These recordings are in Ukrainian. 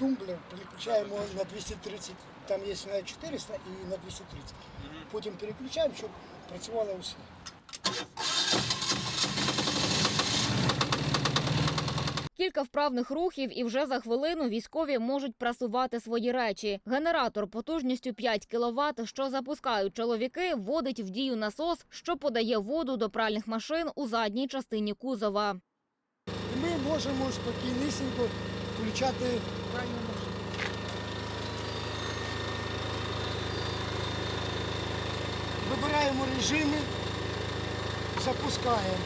тумблер, переключаємо на 230, там є на 400 і на 230. Потім переключаємо, щоб працювало усе. Кілька вправних рухів, і вже за хвилину військові можуть прасувати свої речі. Генератор потужністю 5 кВт, що запускають чоловіки, вводить в дію насос, що подає воду до пральних машин у задній частині кузова. Ми можемо спокійнісінько включати пральну машину. Вибираємо режими, запускаємо,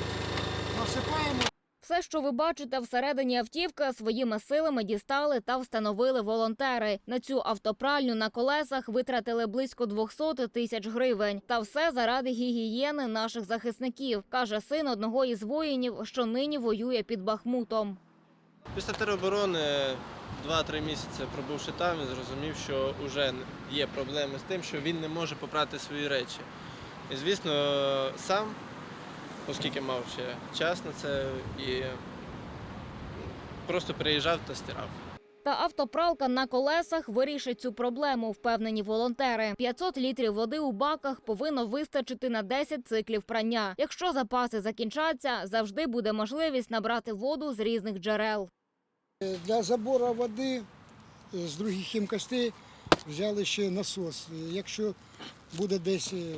насипаємо. Все, що ви бачите всередині автівки, своїми силами дістали та встановили волонтери. На цю автопральню на колесах витратили близько 200 тисяч гривень. Та все заради гігієни наших захисників, каже син одного із воїнів, що нині воює під Бахмутом. Після тероборони 2-3 місяці пробувши там, він зрозумів, що вже є проблеми з тим, що він не може попрати свої речі. І, звісно, сам, оскільки мав ще час на це, і просто приїжджав та стирав. Та автопралка на колесах вирішить цю проблему, впевнені волонтери. 500 літрів води у баках повинно вистачити на 10 циклів прання. Якщо запаси закінчаться, завжди буде можливість набрати воду з різних джерел. Для забору води з других ємкостей взяли ще насос. Якщо буде десь е,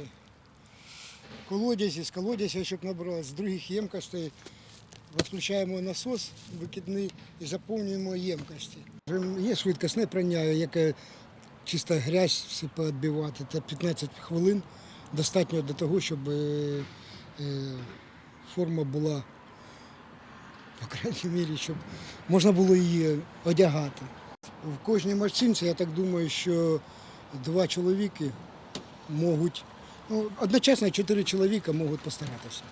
колодязь, з колодязя, щоб набрати, з других ємкостей відключаємо насос викидний і заповнюємо ємкості. Є швидкісне прання, яке чисто грязь все повідбивати. Це 15 хвилин достатньо для того, щоб е, е, форма була по крайній мірі, щоб можна було її одягати. В кожній машинці, я так думаю, що два чоловіки можуть, ну, одночасно чотири чоловіка можуть постаратися.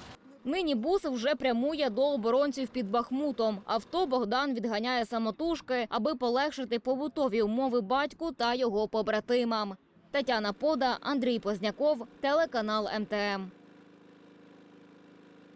Нині бус вже прямує до оборонців під Бахмутом. Авто Богдан відганяє самотужки, аби полегшити побутові умови батьку та його побратимам. Тетяна Пода, Андрій Позняков, телеканал МТМ.